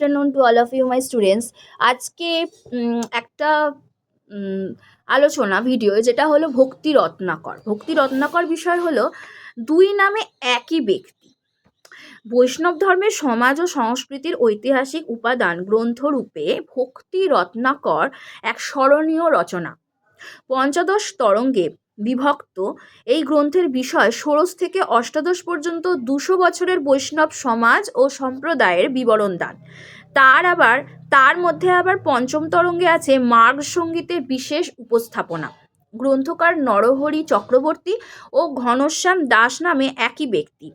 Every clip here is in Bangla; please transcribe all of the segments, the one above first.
Afternoon to all of you my students আজকে একটা আলোচনা ভিডিও যেটা হলো ভক্তি রত্নাকর। ভক্তি রত্নাকর বিষয় হলো দুই নামে একই ব্যক্তি। বৈষ্ণব ধর্মের সমাজ ও সংস্কৃতির ঐতিহাসিক উপাদান গ্রন্থরূপে ভক্তি রত্নাকর এক স্মরণীয় রচনা। পঞ্চদশ তরঙ্গে বিভক্ত। এই গ্রন্থের বিষয় ষোড়শ থেকে অষ্টাদশ পর্যন্ত দুশো বছরের বৈষ্ণব সমাজ ও সম্প্রদায়ের বিবরণ দান তার আবার, তার মধ্যে আবার পঞ্চম তরঙ্গে আছে মার্গ সঙ্গীতের বিশেষ উপস্থাপনা। গ্রন্থকার নরহরি চক্রবর্তী ও ঘনশ্যাম দাস নামে একই ব্যক্তি।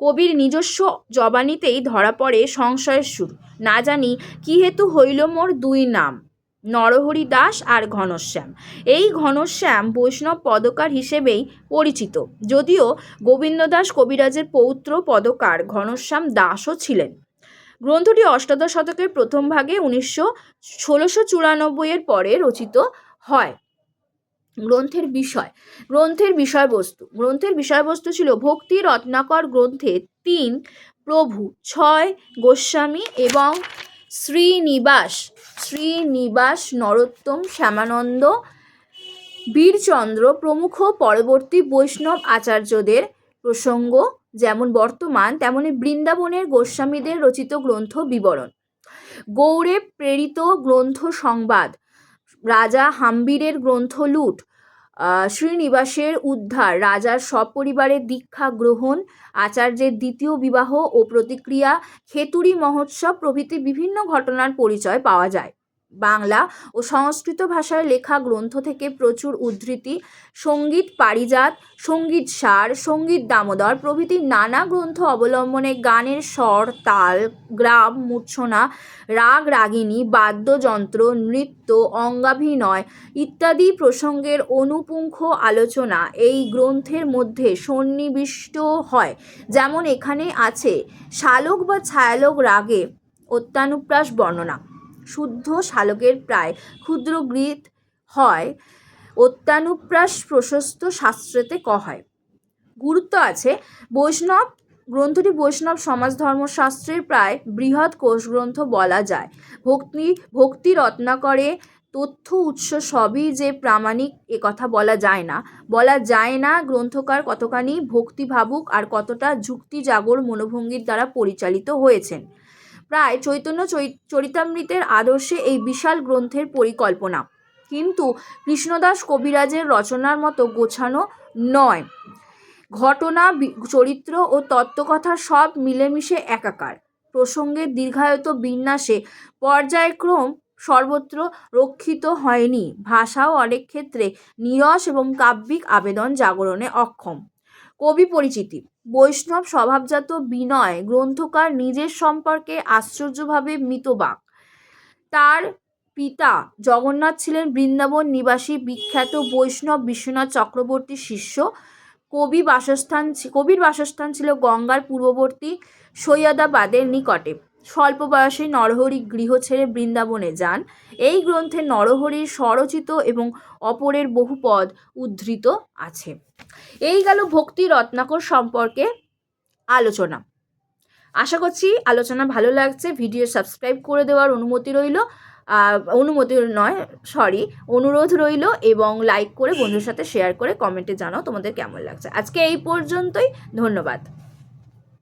কবির নিজস্ব জবানিতেই ধরা পড়ে সংশয়ের সুর না জানি কি হেতু হইল মোর দুই নাম। নরহরি দাস আর ঘনশ্যাম। এই ঘনশ্যাম বৈষ্ণব পদকার হিসেবেই পরিচিত। যদিও গোবিন্দ দাস কবিরাজের পৌত্র পদকার ঘনশ্যাম দাসও ছিলেন। গ্রন্থটি অষ্টাদশ শতকের প্রথম ভাগে উনিশশো ষোলোশো চুরানব্বইয়ের পরে রচিত হয়। গ্রন্থের বিষয়। গ্রন্থের বিষয়বস্তু। গ্রন্থের বিষয়বস্তু ছিল ভক্তি রত্নাকর গ্রন্থে তিন প্রভু, ছয় গোস্বামী এবং শ্রীনিবাস শ্রীনিবাস নরোত্তম শ্যামানন্দ, বীরচন্দ্র প্রমুখ পরবর্তী বৈষ্ণব আচার্যদের প্রসঙ্গ, যেমন বর্তমান, তেমনি বৃন্দাবনের গোস্বামীদের রচিত গ্রন্থ বিবরণ। গৌড়ে প্রেরিত গ্রন্থ সংবাদ, রাজা হাম্বিরের গ্রন্থ লুট শ্রীনিবাসের উদ্ধার, রাজার সপরিবারে দীক্ষা গ্রহণ, আচার্যের দ্বিতীয় বিবাহ ও প্রতিক্রিয়া, খেতুরি মহোৎসব প্রভৃতি বিভিন্ন ঘটনার পরিচয় পাওয়া যায়। বাংলা ও সংস্কৃত ভাষায় লেখা গ্রন্থ থেকে প্রচুর উদ্ধৃতি। সংগীত পারিজাত, সংগীত সার, সংগীত দামোদর প্রভৃতি নানা গ্রন্থ অবলম্বনে গানের স্বর, তাল, গ্রাম, মূর্ছনা, রাগ, রাগিনী, বাদ্যযন্ত্র, নৃত্য, অঙ্গাভিনয় ইত্যাদি প্রসঙ্গের অনুপুঙ্খ আলোচনা এই গ্রন্থের মধ্যে সন্নিবিষ্ট হয়। যেমন এখানে আছে, শালক বা ছায়ালোক রাগে অত্যানুপ্রাস বর্ণনা। শুদ্ধ শালকের প্রায় ক্ষুদ্র গৃহীত হয়, অত্যানুপ্রাস প্রশস্ত শাস্ত্রেতে কহায় গুরুত্ব আছে, বৈষ্ণব, গ্রন্থটি বৈষ্ণব সমাজ ধর্মশাস্ত্রের প্রায় বৃহৎ কোষ গ্রন্থ বলা যায়। ভক্তি ভক্তি রত্নাকরে তথ্য উৎস সবই যে প্রামাণিক এ কথা বলা যায় না। বলা যায় না গ্রন্থকার কতখানি ভক্তিভাবুক আর কতটা যুক্তি জাগর মনোভঙ্গির দ্বারা পরিচালিত হয়েছেন। প্রায় চৈতন্য চরিতামৃতের আদর্শে এই বিশাল গ্রন্থের পরিকল্পনা। কিন্তু কৃষ্ণদাস কবিরাজের রচনার মতো গোছানো নয়। ঘটনা চরিত্র ও তত্ত্বকথা সব মিলেমিশে একাকার। প্রসঙ্গের দীর্ঘায়ত বিন্যাসে পর্যায়ক্রম সর্বত্র রক্ষিত হয়নি। ভাষাও অনেক ক্ষেত্রে নিরস এবং কাব্যিক আবেদন জাগরণে অক্ষম। কবি পরিচিতি। বৈষ্ণব স্বভাবজাত বিনয় গ্রন্থকার নিজের সম্পর্কে আশ্চর্যভাবে মিতবাক তার পিতা জগন্নাথ ছিলেন বৃন্দাবন নিবাসী বিখ্যাত বৈষ্ণব বিশ্বনাথ চক্রবর্তী শিষ্য। কবি বাসস্থান, কবির বাসস্থান ছিল গঙ্গার পূর্ববর্তী সৈয়দাবাদের নিকটে। স্বল্প বয়সে নরহরি গৃহ ছেড়ে বৃন্দাবনে যান। এই গ্রন্থে নরহরির স্বরচিত এবং অপরের বহু পদ উদ্ধৃত আছে। এই গেল ভক্তি রত্নাকর সম্পর্কে আলোচনা। আশা করছি আলোচনা ভালো লাগছে। ভিডিও সাবস্ক্রাইব করে দেওয়ার অনুমতি রইল। অনুমতি নয়, সরি, অনুরোধ রইল এবং লাইক করে বন্ধুর সাথে শেয়ার করে কমেন্টে জানাও তোমাদের কেমন লাগছে। আজকে এই পর্যন্তই, ধন্যবাদ।